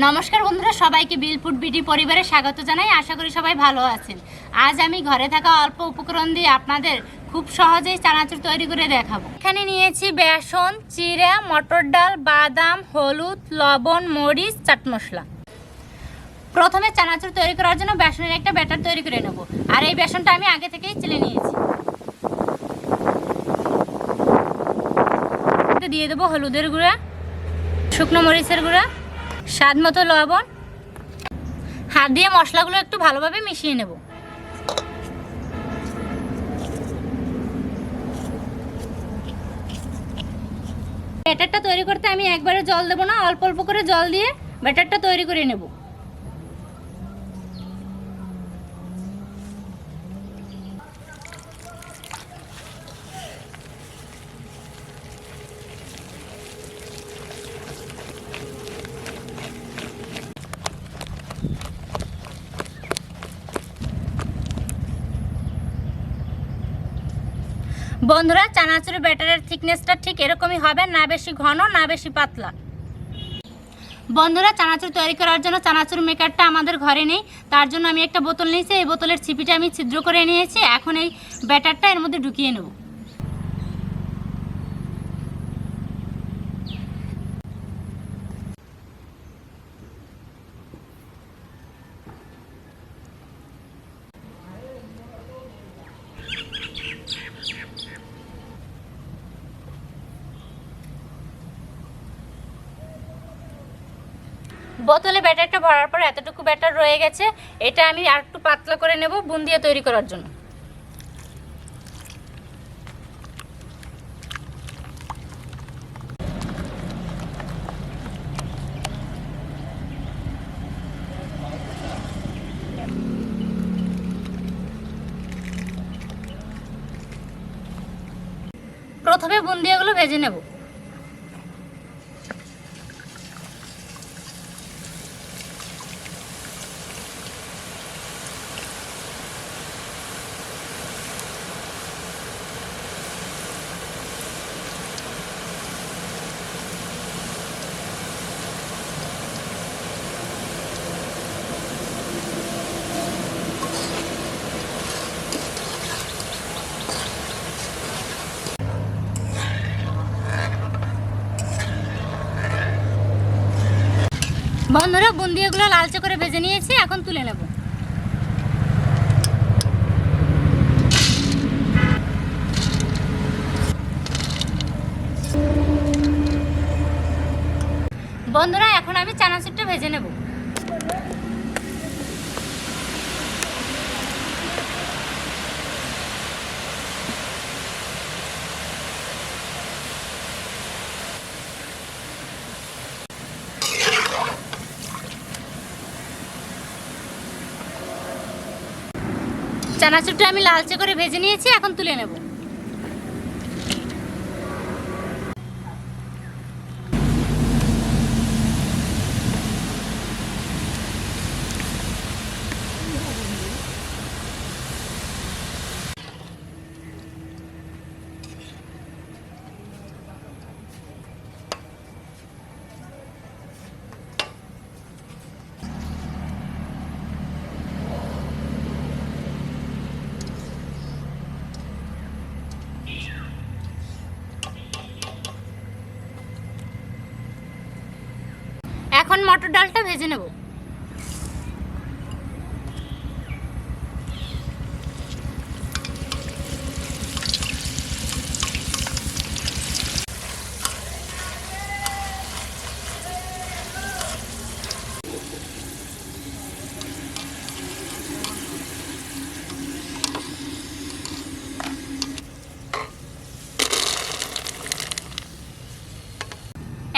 নমস্কার বন্ধুরা, সবাইকে বিলপুট বিডি পরিবারে স্বাগত জানাই। আশা করি সবাই ভালো আছেন। আজ আমি ঘরে থাকা অল্প উপকরণ দিয়ে আপনাদের খুব সহজেই চানাচুর তৈরি করে দেখাবো। এখানে নিয়েছি বেসন চিরা মটর ডাল, বাদাম, হলুদ, লবণ, মরিচ, চাট মশলা। প্রথমে চানাচুর তৈরি করার জন্য বেসনের একটা ব্যাটার তৈরি করে নেব। আর এই বেসনটা আমি আগে থেকেই চেলে নিয়েছি। দিয়ে দেবো হলুদের গুঁড়া, শুকনো মরিচের গুঁড়া স্বাদ মতো লবণ, হাত দিয়ে মশলাগুলো একটু ভালোভাবে মিশিয়ে নেব। ব্যাটারটা তৈরি করতে আমি একবারে জল দেবো না, অল্প অল্প করে জল দিয়ে ব্যাটারটা তৈরি করে নেব। বন্ধুরা, চানাচুরি ব্যাটারের থিকনেসটা ঠিক এরকমই হবে, না বেশি ঘন, না বেশি পাতলা। বন্ধুরা, চানাচুর তৈরি করার জন্য চানাচুর মেকারটা আমাদের ঘরে নেই। তার জন্য আমি একটা বোতল নিয়েছি, এই বোতলের ছিপিটা আমি ছিদ্র করে নিয়েছি। এখন এই ব্যাটারটা এর মধ্যে ঢুকিয়ে নেব। বোতলে ব্যাটারটা ভরার পর এতটুকু ব্যাটার রয়ে গেছে, এটা আমি আর একটু পাতলা করে নেব বুন্দিয়া তৈরি করার জন্য। প্রথমে বুন্দিয়াগুলো ভেজে নেব। বন্ধুরা, বুন্দিয়াগুলো লালচে করে ভেজে নিয়েছি, এখন তুলে নেব। বন্ধুরা, এখন আমি চানাচুরটা ভেজে নেব। চানাচুরটা আমি লালচে করে ভেজে নিয়েছি এখন তুলে নেব এখন মটর ডালটা ভেজে নেব।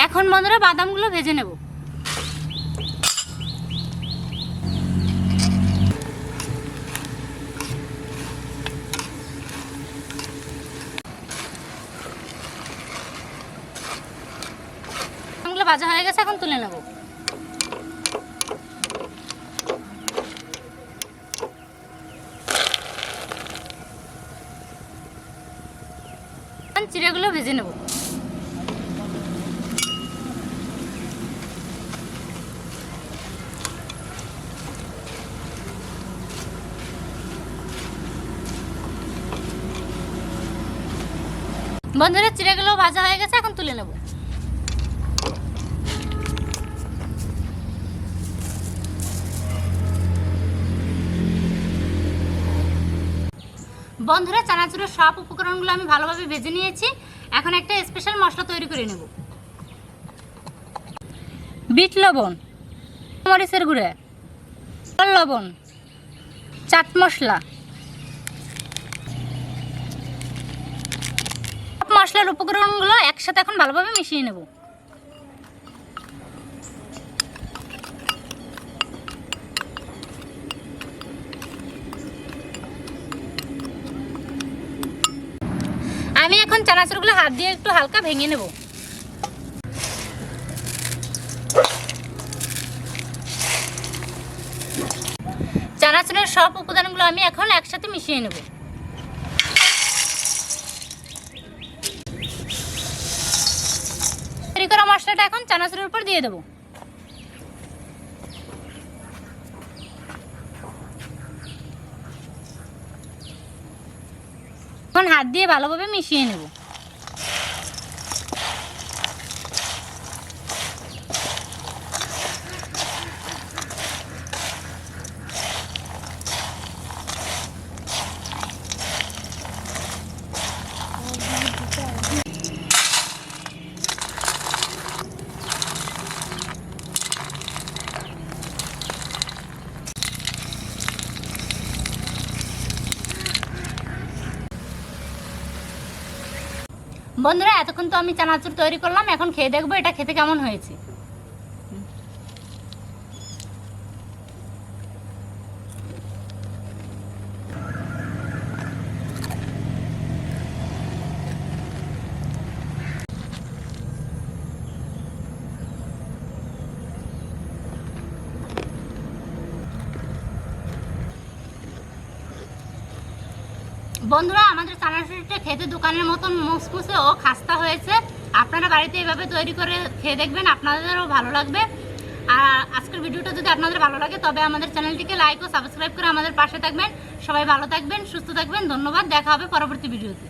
এখন বন্ধুরা বাদামগুলো ভেজে নেব। মাছগুলো ভাজা হয়ে গেছে, এখন তুলে নেব। চিড়েগুলো ভেজে নেব। বন্ধুরা, চিড়েগুলো ভাজা হয়ে গেছে, এখন তুলে নেব। বন্ধুরা, চানাচুরের সব উপকরণগুলো আমি ভালোভাবে ভেজে নিয়েছি। এখন একটা স্পেশাল মশলা তৈরি করে নেব। বিট লবণ মরিচের গুঁড়ে লবণ, চাট মশলা। মশলার উপকরণগুলো একসাথে এখন ভালোভাবে মিশিয়ে নেব আমি এখন চানাচুরগুলো হাত দিয়ে একটু হালকা ভেঙে নেব। চানাচুরের সব উপাদানগুলো আমি এখন একসাথে মিশিয়ে নেব। তৈরি মশলাটা এখন চানাচুরের উপর দিয়ে দেবো। এখন হাত দিয়ে ভালোভাবে মিশিয়ে নেব। বন্ধুরা এতক্ষণ তো আমি চানাচুর তৈরি করলাম এখন খেয়ে দেখব এটা খেতে কেমন হয়েছে। বন্ধুরা, আমাদের চানাচুরিটা খেতে দোকানের মতন মুসমুসে ও খাস্তা হয়েছে। আপনারা বাড়িতে এভাবে তৈরি করে খেয়ে দেখবেন, আপনাদেরও ভালো লাগবে। আর আজকের ভিডিওটা যদি আপনাদের ভালো লাগে, তবে আমাদের চ্যানেলটিকে লাইক ও সাবস্ক্রাইব করে আমাদের পাশে থাকবেন। সবাই ভালো থাকবেন, সুস্থ থাকবেন। ধন্যবাদ, দেখা হবে পরবর্তী ভিডিওতে।